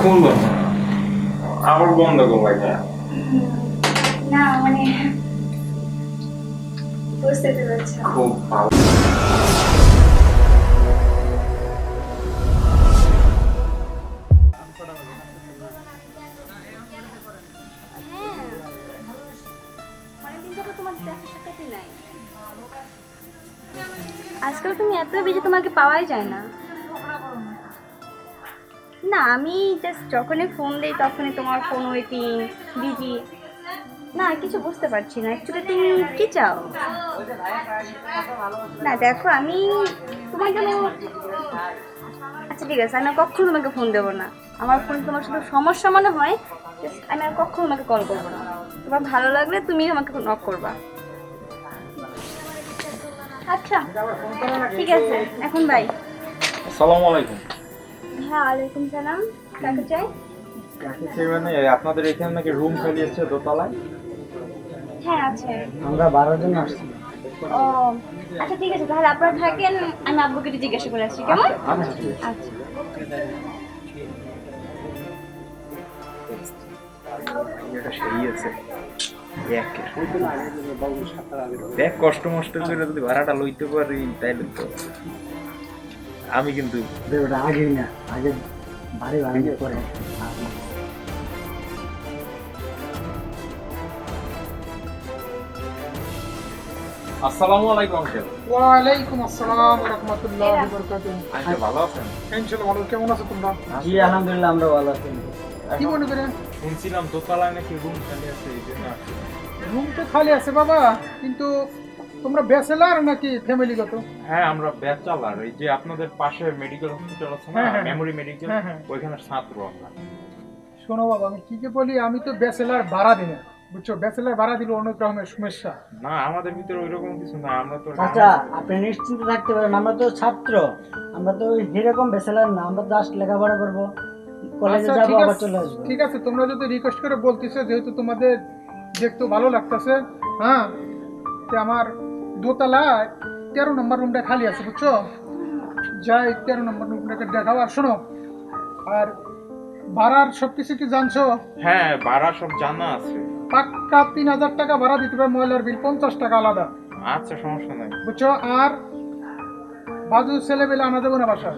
খুলবো না। আবার বন্ধ করব না মানে বুঝতে পেরেছি। খুব ভালো। আজকাল তুমি এত বেশি তোমাকে পাওয়াই যায় না। না, আমি জাস্ট যখনই ফোন দিই তখনই তোমার ফোন ওয়েটিং বিজি না, কিছু বুঝতে পারছি না। অ্যাকচুয়ালি তুমি কি চাও? না, দেখো, আমি তোমার জন্য আচ্ছা ঠিক আছে, আমি কখনো তোমাকে ফোন দেবো না। আমার ফোন তোমার শুধু সমস্যা মনে হয় আমি আর কখনো তোমাকে কল করব না। তোমার ভালো লাগলে তুমি আমাকে নক করবা। আচ্ছা ঠিক আছে, এখন বাই আসসালামু আলাইকুম। হ্যাঁ ওয়ালাইকুম সালাম। কাকে চাই? কাকে চাই মানে আপনাদের এখানে নাকি রুম খালি আছে দোতলায়? হ্যাঁ আছে। আমরা বারো জন আসছি। ও আচ্ছা ঠিক আছে তাহলে আপনারা থাকেন আমি আব্বুকে একটু জিজ্ঞাসা করে আসছি কেমন? আচ্ছা আছে। আচ্ছা। দেখ কষ্ট মষ্ট করে যদি ভাড়াটা লইতে পারি তাইলে তো। আমি কিন্তু ওটা আগেই না আগে বাড়ি ভাঙে পরে। আসসালামু আলাইকুম আঙ্কেল। ওয়ালাইকুম আসসালাম রহমতুল্লাহ বরকাতুহ। আঙ্কেল ভালো আছেন? ইনশাআল্লাহ ভালো। কেমন আছো তোমরা? জি আলহামদুলিল্লাহ আমরা ভালো আছি। কি মনে করে? শুনছিলাম দোতলায় নাকি রুম খালি আছে এই জন্য রুম তো খালি আছে বাবা কিন্তু তোমরা ব্যাচেলার নাকি ফ্যামিলিগত? হ্যাঁ আমরা ব্যাচেলার। এই যে আপনাদের পাশে মেডিকেল হসপিটাল আছে না হ্যাঁ, হ্যাঁ। মেমোরি মেডিকেল হ্যাঁ। ওইখানে ছাত্র আমরা। শোনো বাবা আমি কি কি বলি আমি তো ব্যাচেলার ভাড়া দিই না। বুঝছ? ব্যাচেলার ভাড়া দিলে অনেক রকমের সমস্যা। না আমাদের ভিতরে ওইরকম কিছু না আমরা তো আচ্ছা আপনি নিশ্চিন্ত থাকতে পারেন আমরা তো ছাত্র। আমরা তো এরকম ব্যাচেলার না আমরা জাস্ট লেখাপড়া করব। কলেজে আচ্ছা, যাব ঠিক আবার আছে। চলে আসব। ঠিক আছে তোমরা যদি রিকোয়েস্ট করে বলতেছো যেহেতু তোমাদের দেখতে ভালো লাগতেছে হ্যাঁ তো আমার দোতলায় তেরো নম্বর রুমটা খালি আছে বুঝছ? যাই তেরো নম্বর রুমটাকে দেখাও আর শোনো। আর ভাড়ার সব কিছু কি জানছো? হ্যাঁ ভাড়া সব জানা আছে। পাক্কা তিন হাজার টাকা ভাড়া দিতে হবে ময়লার বিল পঞ্চাশ টাকা আলাদা। আচ্ছা সমস্যা নাই। বুঝছ? আর বাজু ছেলেবেলে আনা যাব না বাসা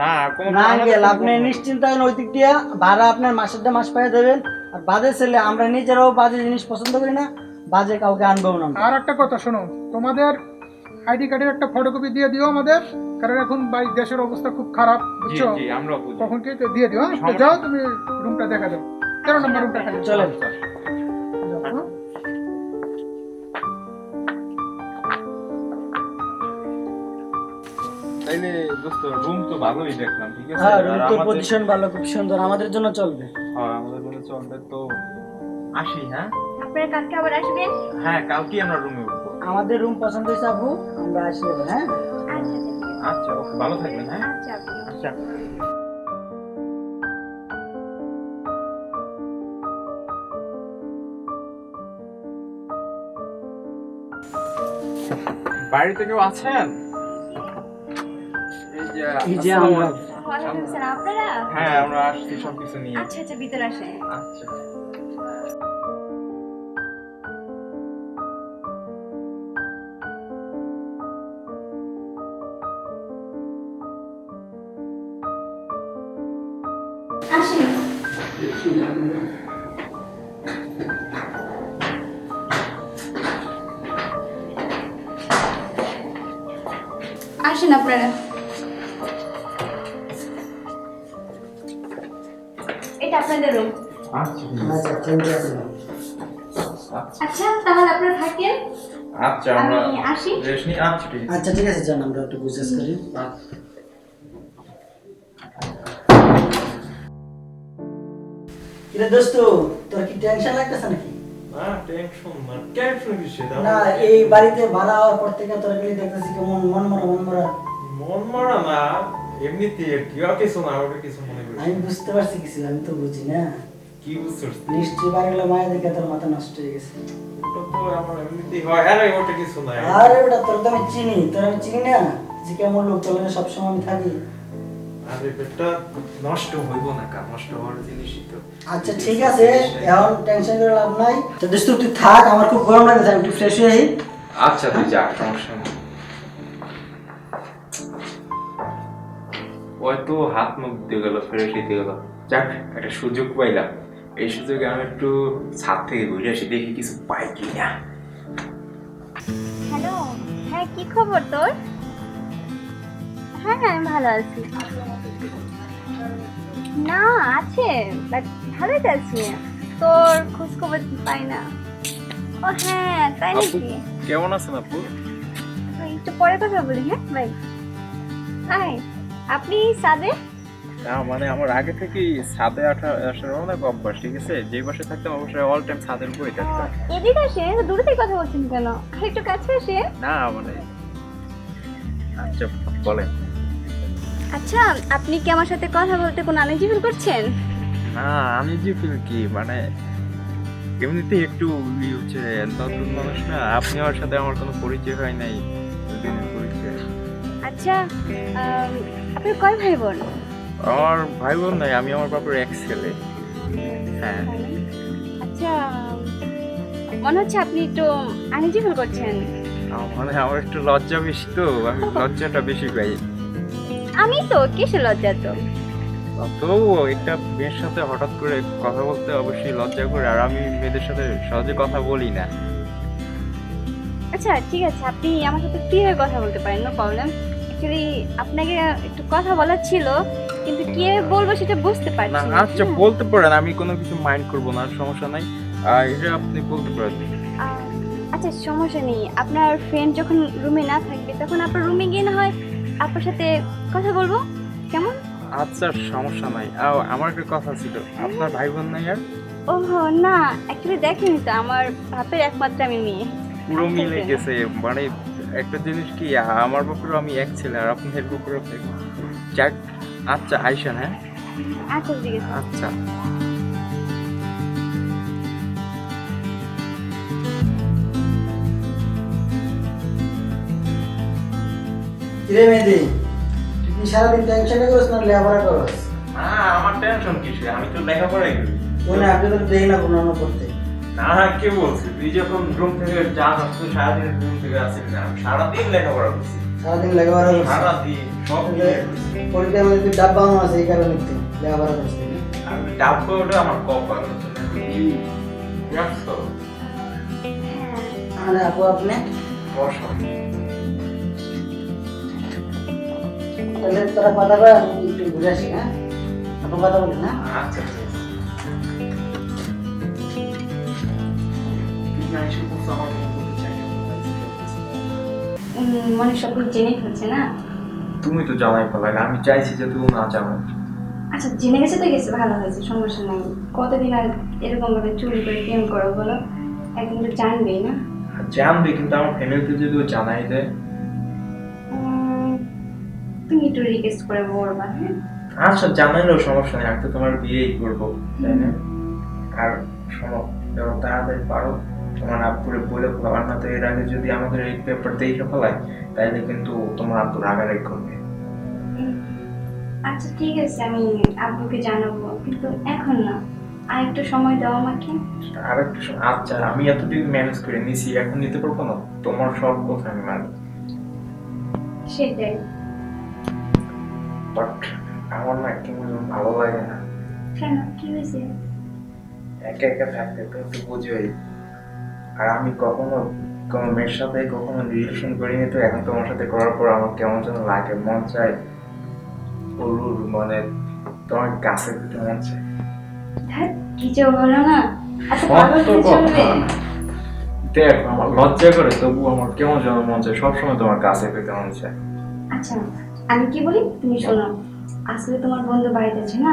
না না গেল আপনি problem নাই। নিশ্চিন্ত থাকেন দিক দিয়ে ভাড়া আপনার মাসেরটা মাস পাই দেবেন। আর বাজে ছেলে আমরা নিজেরাও বাজে জিনিস পছন্দ করি না। বাজে কাউকে আনব না। আর একটা কথা শোনো তোমাদের আইডি কার্ডের একটা ফটোকপি দিয়ে দিও আমাদের কারণ এখন বাই দেশের অবস্থা খুব খারাপ বুঝছ? জি আমরা বুঝি। তখন কি দিয়ে দিও হ্যাঁ? তো যাও তুমি রুমটা দেখা দাও। তেরো নম্বর রুমটা খালি। চলেন। যাও, হ্যাঁ? তাইলে দোস্ত রুম তো ভালোই দেখলাম ঠিক আছে? হ্যাঁ রুম তো আমাদের- পজিশন ভালো খুব সুন্দর। আমাদের জন্য চলবে। হ্যাঁ আমাদের মনে চলবে তো। আসি হ্যাঁ? আপনারা কালকে আবার আসবেন? হ্যাঁ কালকে আমরা রুমে উঠবো। আমাদের রুম পছন্দ হয়েছে আপু আমরা আসি এবার, হ্যাঁ? আচ্ছা আচ্ছা ওকে ভালো থাকবেন হ্যাঁ? আচ্ছা আচ্ছা। বাড়িতে কেউ আছেন? এই যে আমরা আপনারা? হ্যাঁ আমরা আসছি সবকিছু নিয়ে। আচ্ছা আচ্ছা ভিতরে আসেন। আচ্ছা। এটা আপনাদের রুম আচ্ছা আচ্ছা। আচ্ছা আচ্ছা তাহলে আপনারা থাকেন। আচ্ছা আমরা আসি। নিই। আচ্ছা ঠিক আচ্ছা ঠিক আছে যান আমরা একটু গুজরাস করি। আচ্ছা। কিরে দোস্ত তোর কি টেনশন লাগতেছে নাকি? না টেনশন না। টেনশন কিসে না এই বাড়িতে ভাড়া হওয়ার পর থেকে তোর দেখতেছি কেমন মন মরা মন মরা মন মারা না এমনিতে আর কি আর কিছু না ওটা কিছু মনে করি আমি বুঝতে পারছি কিছু আমি তো বুঝি না। কি বুঝছিস? নিশ্চয়ই বাড়িগুলো মায়ের দেখে তোর মাথা নষ্ট হয়ে গেছে। ওটা তো আমার এমনিতেই হয়। আরে ওটা কিছু না আরে ওটা তোর তো আমি চিনি তোর আমি চিনি না? যে কেমন লোক তোর সবসময় আমি থাকি। আরে বেটা নষ্ট হইব না কা নষ্ট হওয়ার জিনিসই তো। আচ্ছা ঠিক আছে এখন টেনশন করে লাভ নাই। তো দোস্ত তুই থাক আমার খুব গরম লাগছে আমি একটু ফ্রেশ হয়ে আচ্ছা তুই যা সমস্যা নেই। ওই তো হাত মুখ দিয়ে গেল ফ্রেশ হইতে গেল। যাক একটা সুযোগ পাইলাম। এই সুযোগে আমি একটু ছাদ থেকে ঘুরে আসি দেখি কিছু পাই কিনা। হ্যালো হ্যাঁ কি খবর তোর? হ্যাঁ হ্যাঁ আমি ভালো আছি। না আছে বাট ভালোই আছি তোর খোঁজ খবর পাই না? ও হ্যাঁ তাই নাকি? কেমন আছেন আপু? একটু পরে কথা বলি হ্যাঁ? বাই হাই আপনি সাদে? না মানে আমার আগে থেকেই ছাদে আসা আসার অনেক অভ্যাস ঠিক আছে? যে বাসে থাকতাম অবশ্যই অল টাইম ছাদের উপরেই থাকতাম এদিকে আসে দূরে থেকে কথা বলছেন কেন? একটু কাছে আসে। না মানে আচ্ছা বলেন। আচ্ছা আপনি কি আমার সাথে কথা বলতে কোনো আনইজি ফিল করছেন? না আমি যে ফিল কি? মানে এমনিতে একটু হচ্ছে নতুন মানুষ না আপনি আমার সাথে আমার কোনো পরিচয় হয় নাই। আচ্ছা আম, আপনি কয় ভাই বোন আমার ভাই বোন নাই আমি আমার বাবার এক ছেলে। হ্যাঁ। আচ্ছা মনে হচ্ছে আপনি একটু আনইজি ফিল করছেন মানে আমার একটু লজ্জা বেশি তো আমি লজ্জাটা বেশি পাই। আমি তো কিসে লজ্জা তো? তবুও একটা মেয়ের সাথে হঠাৎ করে কথা বলতে অবশ্যই লজ্জা করে আর আমি মেয়েদের সাথে সহজে কথা বলি না। আচ্ছা ঠিক আছে আপনি আমার সাথে ফ্রি হয়ে কথা বলতে পারেন নো প্রবলেম। অ্যাকচুয়ালি আপনাকে একটু কথা বলার ছিল কিন্তু কি বলব সেটা বুঝতে পারছি না। আচ্ছা হ্যাঁ। বলতে পারেন আমি কোনো কিছু মাইন্ড করব না সমস্যা নাই। এটা আপনি বলতে পারেন। আচ্ছা সমস্যা নেই। আপনার ফ্রেন্ড যখন রুমে না থাকবে তখন আপনার রুমে গিয়ে না হয় আপনার সাথে কথা বলব? কেমন? আচ্ছা সমস্যা নাই। আমার একটা কথা ছিল। আপনার ভাই বোন নাই আর? ওহো না অ্যাকচুয়ালি দেখেনি তো আমার বাপের একমাত্র আমি মেয়ে। পুরো মিলে। গেছে মানে একটা জিনিস কি আমার বাপেরও আমি এক ছেলে আর বাপেরও এক। যাক আচ্ছা আইসেন হ্যাঁ? আচ্ছা ঠিক আছে। আচ্ছা। কিরে মেহেদি তুই সারাদিন টেনশনে করিস না লেখাপড়া করস? না আমার টেনশন কিছু আমি তো লেখাপড়াই করি। মনে আপনি তো দেখি না কোনো করতে। না কে বলছি? তুই যখন রুম থেকে যাস তুই সারাদিন রুম থেকে আসিস না। সারাদিন লেখাপড়া করছি। সারাদিন লেখাপড়া করছিস সারাদিন সব পরীক্ষার মধ্যে তুই ডাব বানানো আছে এই কারণে তুই লেখাপড়া করছিস আমি ডাব ওটা আমার কপাল বুঝছ? মানে আপু আপনি? বসো। তাহলে তোরা কথা আমি একটু ঘুরে আসি হ্যাঁ? আপু কথা বলি না আচ্ছা। বলতে চাই উম, মনে সব জেনে ফেলছে না? তুমি তো জামাই ফেলালে আমি চাইছি যে তুমি না জানো আচ্ছা জেনে গেছে তো গেছে ভালো হয়েছে সমস্যা নাই। কতদিন আর এরকম ভাবে চুরি করে প্রেম করো বলো? একদিন তো জানবেই না। জানবে কিন্তু আমার ফ্যামিলিতে যদি ও জানাই দেয়। উম, তুমি একটু রিকোয়েস্ট করে বলবা হ্যাঁ? আচ্ছা জানাইলেও সমস্যা নেই আমি তো তোমার বিয়েই করব তাই না? আর শোনো যত তাড়াতাড়ি পারো তোমার আব্বুরে বলে ফেলো আর না তো এর আগে যদি আমাদের এই পেপার দেখে ফেলায় তাহলে কিন্তু তোমার আব্বু রাগারাগি করবে। আচ্ছা ঠিক আছে আমি জানাব কিন্তু এখন না। আর একটু সময় দাও আমাকে। আর একটু আচ্ছা আমি এতদিন ম্যানেজ করে নিছি এখন নিতে পারব না? তোমার সব কথা আমি মানি। সেটাই। বাট আমার না কেমন ভালো লাগে না। কেন? কি হয়েছে? একা একা থাকতে তো একটু বুঝোই আর আমি কখনো কোনো মেয়ের সাথে কখনো রিলেশন করিনি তো এখন তোমার সাথে করার পর আমার কেমন যেন লাগে মন চায় গরুর মানে তোমার কাছে দিতে মন চায়। হ্যাঁ কিছু বলো না আচ্ছা দেখ আমার লজ্জা করে তবু আমার কেমন যেন মন চায় সবসময় তোমার কাছে পেতে মন চায়। আচ্ছা আমি কি বলি? তুমি শোনো আসলে তোমার বন্ধু বাড়িতে আছে না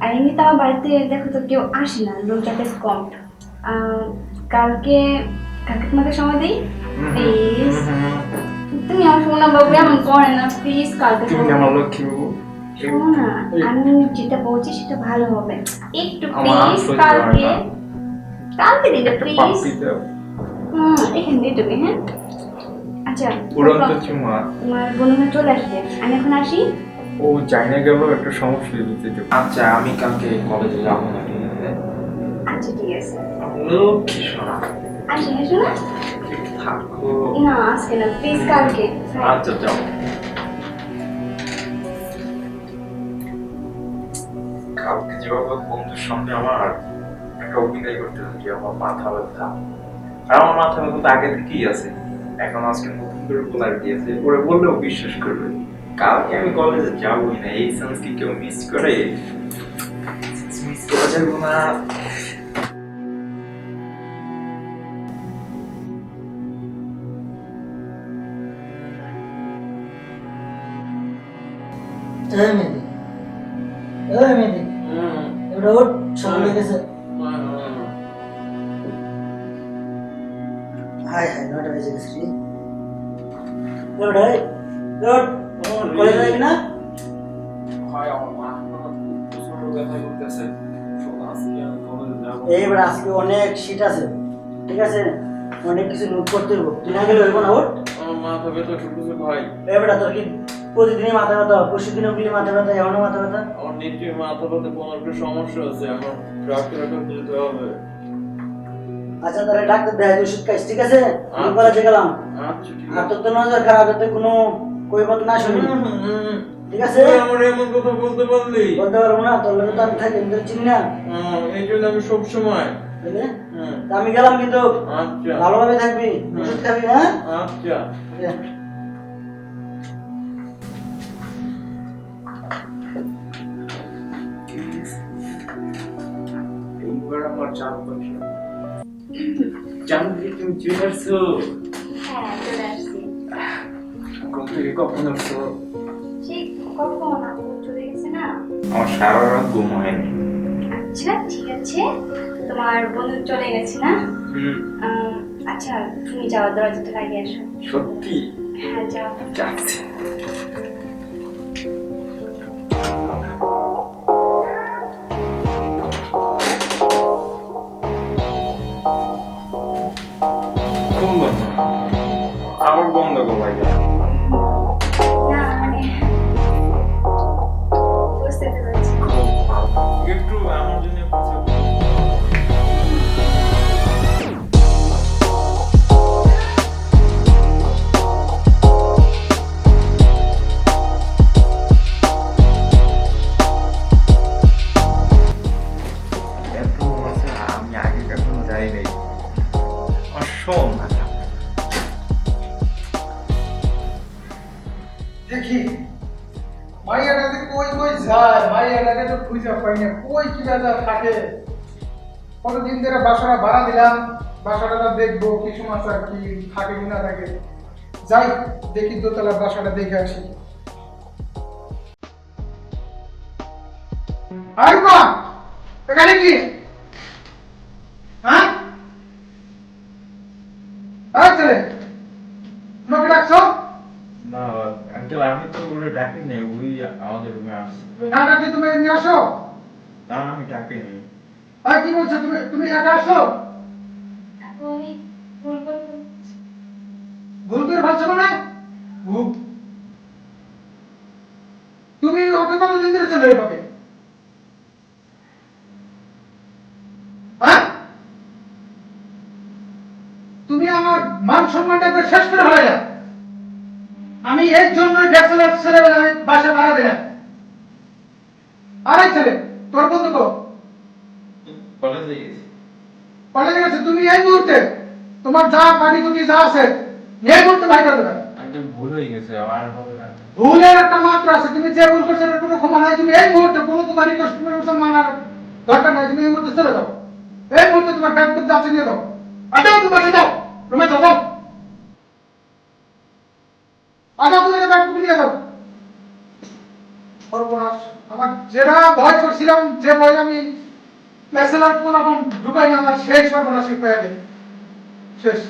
আর এমনিতে আমার বাড়িতে দেখো তো কেউ আসে না লোকটাতে কম। আহ, কালকে কালকে তোমাকে সময় দিই? প্লিজ তুমি আমার শোনা বাবু এমন করে না প্লিজ কালকে তুমি আমার লক্ষ্মী বাবু শোনো আমি যেটা বলছি সেটা ভালো হবে। একটু প্লিজ কালকে কালকে দিতে প্লিজ হুম এখানে দিয়ে দেবে হ্যাঁ? আচ্ছা উড়ন্ত চুমা। তোমার চলে আসবে। আমি এখন আসি। ও চাইনা গেল একটু সমস্যা দিতে আচ্ছা আমি কালকে কলেজে যাব না আচ্ছা ঠিক আছে? লক্ষ্মী সোনা আসি এসো না থাকো। না আজকে না প্লিজ কালকে। আচ্ছা যাও। কালকে যেভাবে বন্ধুর সামনে আমার একটা অভিনয় করতে হচ্ছে আমার মাথা ব্যথা। আর আমার মাথা ব্যথা তো আগে থেকেই আছে। এখন আজকে নতুন করে বলার দিয়েছে ওরে বললেও বিশ্বাস করবে। কালকে আমি কলেজে যাবোই না এই চান্স কেউ মিস করে? মিস করা যাবে না। এই এই মেয়েদি এবার ওর সময় গেছে। হাই হাই নয়টা বেজে গেছে রে। এবার এই এবার যাবি না? হয় আমার মাথা প্রচণ্ড ব্যথা করতেছে। শোন, আজকে আমি কলেজে যাব। এইবার আজকে অনেক শীত আছে ঠিক আছে? অনেক কিছু নোট করতে হইব। তুই না গেলে হইব না আমার মাথা ব্যথা করতেছে ভাই। এবার তোর কি প্রতিদিনই মাথা ব্যথা পরশু দিনও গেলে মাথা ব্যথা এখনও মাথা ব্যথা? আমার নিশ্চয়ই মাথা ব্যথা কোনো একটা সমস্যা আছে এখন ডাক্তার যেতে হবে। আচ্ছা তাহলে ডাক্তার দেখাই ওষুধ খাইস ঠিক আছে? আমি আচ্ছা। কলেজে গেলাম আচ্ছা আর তোর তো নজর খারাপ এতে কোনো কৈবত না শুনি। ঠিক আছে? আমার এমন কথা বলতে পারলি? বলতে পারব না তোর লোক তো আমি থাকি তো চিনি না। এই জন্য আমি সব সময় তা আমি গেলাম কিন্তু। আচ্ছা। ভালোভাবে থাকবি ওষুধ খাবি হ্যাঁ? আচ্ছা। আমার চার পয়সা। জানলি তুমি চলে আসছো? হ্যাঁ চলে আসছি। ঘুম থেকে কখন আসছো? সেই কখন? চলে গেছে না? আমার সারা রাত ঘুম হয়নি। আচ্ছা ঠিক আছে। তোমার বন্ধু চলে গেছে না? আচ্ছা তুমি যাও দরজাটা লাগিয়ে আসো। সত্যি? হ্যাঁ যাও। যাচ্ছি। কই থাকে কতদিন ধরে বাসাটা ভাড়া দিলাম বাসাটা দেখব কি সমাচার কি থাকে কি না থাকে। যাই দেখি দোতলার বাসাটা দেখে আসি। এখানে কি? হ্যাঁ? আরে তোমাকে ডাকছো? না আঙ্কেল আমি তো ওরে ডাকি নেই ওই আমাদের রুমে আসছে। না ডাকি তুমি এমনি আসো? না আমি ডাকি নেই। আর কি বলছো তুমি? তুমি একা আসো? আমি ভুল করব ভুল করে ভাবছ মানে? ভুল। তুমি ওকে কত দিন ধরে চলে এভাবে হ্যাঁ? তুমি আমার মান সম্মানটা একবার শেষ করে হয়ে যা আমি এর জন্য ব্যাচেলার আমি বাসা ভাড়া দিলাম আরে ছেলে? তোর বন্ধু তো কলেজে গেছি। কলেজে গেছে? তুমি এই মুহূর্তে তোমার যা পানি তুমি যা আছে এই মুহূর্তে বাইরে দেবে। একদম ভুল হয়ে গেছে আর হবে না। ভুলের একটা মাত্রা আছে তুমি যে ভুল করছ এর কোনো ক্ষমা নাই। তুমি এই মুহূর্তে কোনো তোমার রিকোয়েস্ট মানার দরকার নাই। তুমি এই মুহূর্তে চলে যাও। এই মুহূর্তে তোমার ব্যাগ করতে আছে নিয়ে দাও আচ্ছা তুমি বাসে যাও। রুমে যাও যাও আচ্ছা তুমি ব্যাগ করে নিয়ে যাও সর্বনাশ আমার যেটা ভয় করছিলাম, যে ভয় আমি ন্যাশনাল কোন এখন ঢুকাই আমার সেই সর্বনাশ গেল। শেষ।